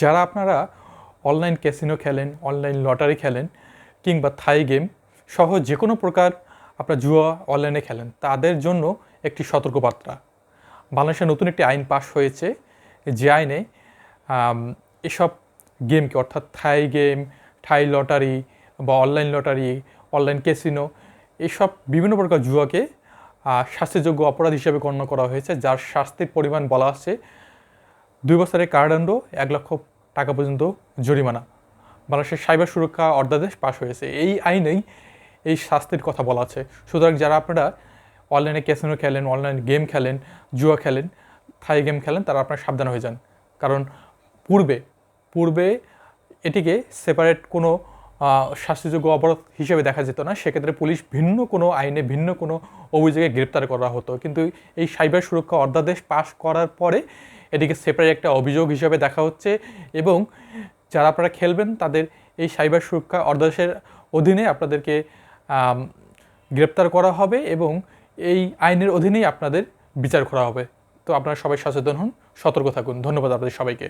যারা আপনারা online casino খেলেন, অনলাইন লটারি খেলেন কিংবা থাই গেম সহ যে কোনো প্রকার আপনার জুয়া অনলাইনে খেলেন, তাদের জন্য একটি সতর্কবার্তা। বাংলাদেশে নতুন একটি আইন পাশ হয়েছে, যে আইনে এসব গেমকে অর্থাৎ থাই গেম, থাই লটারি বা অনলাইন লটারি, অনলাইন ক্যাসিনো, এসব বিভিন্ন প্রকার জুয়াকে শাস্তিযোগ্য অপরাধ হিসেবে গণ্য করা হয়েছে, যার শাস্তির পরিমাণ বলা আছে দুই বছরের কারাদণ্ড এক লক্ষ টাকা পর্যন্ত জরিমানা। বাংলাদেশের সাইবার সুরক্ষা অধ্যাদেশ পাশ হয়েছে। এই আইনেই এই শাস্তির কথা বলা আছে। সুতরাং যারা আপনারা অনলাইনে ক্যাসিনো খেলেন, অনলাইন গেম খেলেন, জুয়া খেলেন, থাই গেম খেলেন, তারা আপনারা সাবধান হয়ে যান। কারণ পূর্বে পূর্বে এটিকে সেপারেট কোনো শাস্তিযোগ্য অপরাধ হিসেবে দেখা যেত না। সেক্ষেত্রে পুলিশ ভিন্ন কোনো আইনে, ভিন্ন কোনো অভিযোগে গ্রেপ্তার করা হতো। কিন্তু এই সাইবার সুরক্ষা অধ্যাদেশ পাশ করার পরে এটিকে সেপারেট একটা অভিযোগ হিসাবে দেখা হচ্ছে এবং যারা আপনারা খেলবেন তাদের এই সাইবার সুরক্ষা অধ্যাদেশের অধীনে আপনাদেরকে গ্রেপ্তার করা হবে এবং এই আইনের অধীনেই আপনাদের বিচার করা হবে। তো আপনারা সবাই সচেতন হন, সতর্ক থাকুন। ধন্যবাদ আপনাদের সবাইকে।